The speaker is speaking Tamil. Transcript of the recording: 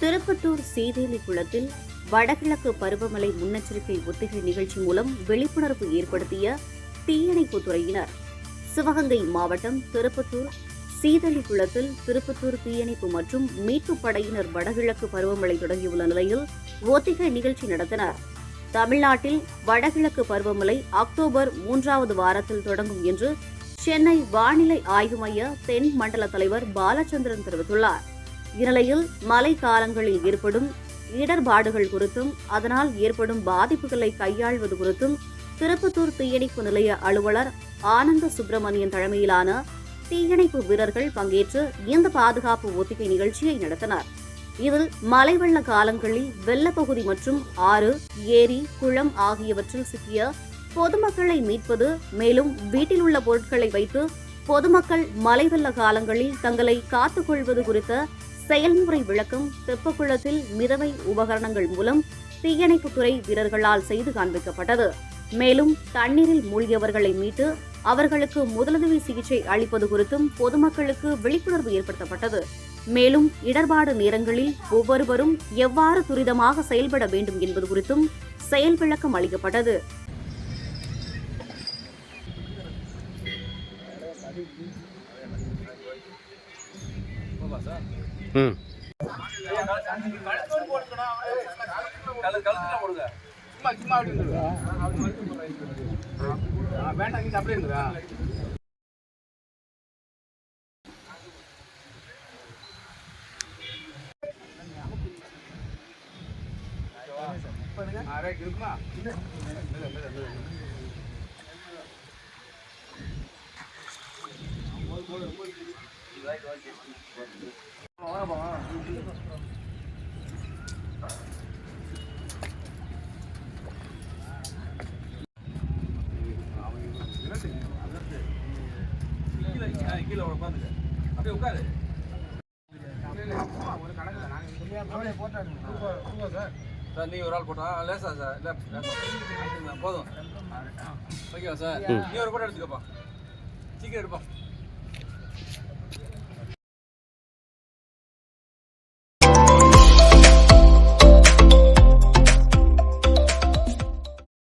திருப்பத்தூர் சீதேலி குளத்தில் வடகிழக்கு பருவமழை முன்னெச்சரிக்கை ஒத்திகை நிகழ்ச்சி மூலம் விழிப்புணர்வு ஏற்படுத்திய தீயணைப்புத் துறையினர். சிவகங்கை மாவட்டம் திருப்பத்தூர் சீதளி குளத்தில் திருப்பத்தூர் தீயணைப்பு மற்றும் மீட்புப் படையினர் வடகிழக்கு பருவமழை தொடங்கியுள்ள நிலையில் ஒத்திகை நிகழ்ச்சி நடத்தினர். தமிழ்நாட்டில் வடகிழக்கு பருவமழை அக்டோபர் மூன்றாவது வாரத்தில் தொடங்கும் என்று சென்னை வானிலை ஆய்வு மைய தென் மண்டல தலைவர் பாலச்சந்திரன் தெரிவித்துள்ளார். இந்நிலையில் மழை காலங்களில் ஏற்படும் இடர்பாடுகள் குறித்தும் அதனால் ஏற்படும் பாதிப்புகளை கையாள்வது குறித்தும் திருப்பத்தூர் தீயணைப்பு நிலைய அலுவலர் ஆனந்த சுப்பிரமணியன் தலைமையிலான தீயணைப்பு வீரர்கள் பங்கேற்று இந்த பாதுகாப்பு ஒத்திகை நிகழ்ச்சியை நடத்தினர். இதில் மழை வெள்ள காலங்களில் வெள்ளப்பகுதி மற்றும் ஆறு ஏரி குளம் ஆகியவற்றில் சிக்கிய பொதுமக்களை மீட்பது மேலும் வீட்டில் உள்ள பொருட்களை வைத்து பொதுமக்கள் மழை வெள்ள காலங்களில் தங்களை காத்துக்கொள்வது குறித்த செயல்முறை விளக்கம் தெப்பக்குளத்தில் மிதவை உபகரணங்கள் மூலம் தீயணைப்புத்துறை வீரர்களால் செய்து காண்பிக்கப்பட்டது. மேலும் தண்ணீரில் மூழ்கியவர்களை மீட்டு அவர்களுக்கு முதலுதவி சிகிச்சை அளிப்பது குறித்தும் பொதுமக்களுக்கு விழிப்புணர்வு ஏற்படுத்தப்பட்டது. மேலும் இடர்பாடு நேரங்களில் ஒவ்வொருவரும் எவ்வாறு துரிதமாக செயல்பட வேண்டும் என்பது குறித்தும் செயல் விளக்கம் அளிக்கப்பட்டது. கழுத்துல போடுங்க சும்மா சும்மா அப்படி இருந்துருவா வேண்டாம் இருக்குமா கீழே உட்காந்துக்க அப்படியே உட்காரு ஒரு கணக்கு சார் நீ ஒரு ஆள் போட்டா லேசா சார் இல்ல போதும் ஓகேவா சார் நீ ஒரு போட்டோ எடுத்துக்கப்பா சீக்கிரம் எடுப்பா.